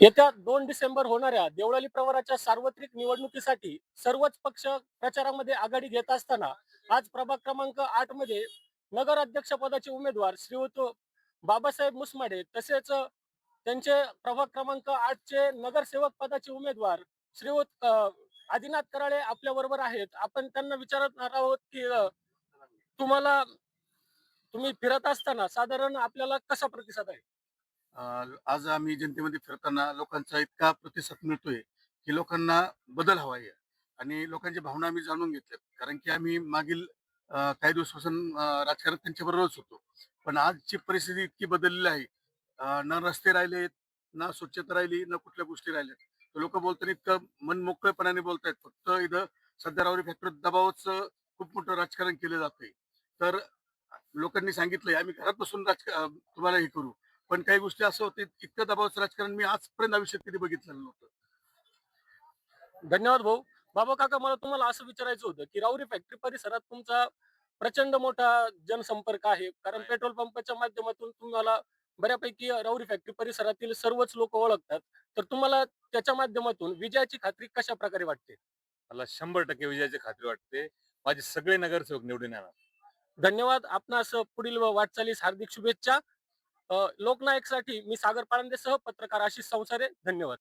येत्या दोन डिसेंबर होणाऱ्या देवळाली प्रवराच्या सार्वत्रिक निवडणुकीसाठी सर्वच पक्ष प्रचारामध्ये आघाडी घेत असताना आज प्रभाग क्रमांक आठमध्ये नगर अध्यक्ष पदाचे उमेदवार श्रीयुत बाबासाहेब मुसमाडे तसेच त्यांचे प्रभाग क्रमांक आठचे नगरसेवक पदाचे उमेदवार श्रीयुत आदिनाथ कराळे आपल्या बरोबर आहेत. आपण त्यांना विचारणार आहोत की तुम्हाला तुम्ही फिरत असताना साधारण आपल्याला कसा प्रतिसाद आहे? आज आम्ही जनतेमध्ये फिरताना लोकांचा इतका प्रतिसाद मिळतोय की लोकांना बदल हवा आहे. आणि लोकांची भावना आम्ही जाणून घेतल्या कारण की आम्ही मागील काही दिवसापासून राजकारण त्यांच्याबरोबरच होतो. पण आजची परिस्थिती इतकी बदललेली आहे. ना रस्ते राहिलेत ना स्वच्छता राहिली ना कुठल्या गोष्टी राहिल्यात लोक बोलताना इतकं मन मोकळेपणाने बोलतायत. फक्त इथं सध्या रावरी फॅक्टरीत दबावच खूप मोठं राजकारण केलं जातंय. तर लोकांनी सांगितलंय आम्ही घरात बसून राज तुम्हाला हे करू. पण काही गोष्टी असं होते इतकं दबावाचं राजकारण मी आजपर्यंत आयुष्यात कधी बघितलेलं नव्हतं. धन्यवाद भाऊ. बाबा काका मला तुम्हाला असं विचारायचं होतं की राऊरी फॅक्टरी परिसरात तुमचा प्रचंड मोठा जनसंपर्क आहे. कारण पेट्रोल पंपाच्या माध्यमातून तुम्हाला बऱ्यापैकी राऊरी फॅक्टरी परिसरातील सर्वच लोक ओळखतात. तर तुम्हाला त्याच्या माध्यमातून विजयाची खात्री कशा प्रकारे वाटते? मला शंभर टक्के विजयाची खात्री वाटते. माझे सगळे नगरसेवक निवडून येणार. धन्यवाद. आपणास पुढील वाटचालीस हार्दिक शुभेच्छा. लोकनायकसाठी मी सागर पाळंदेसह पत्रकार आशिष संसारे. धन्यवाद.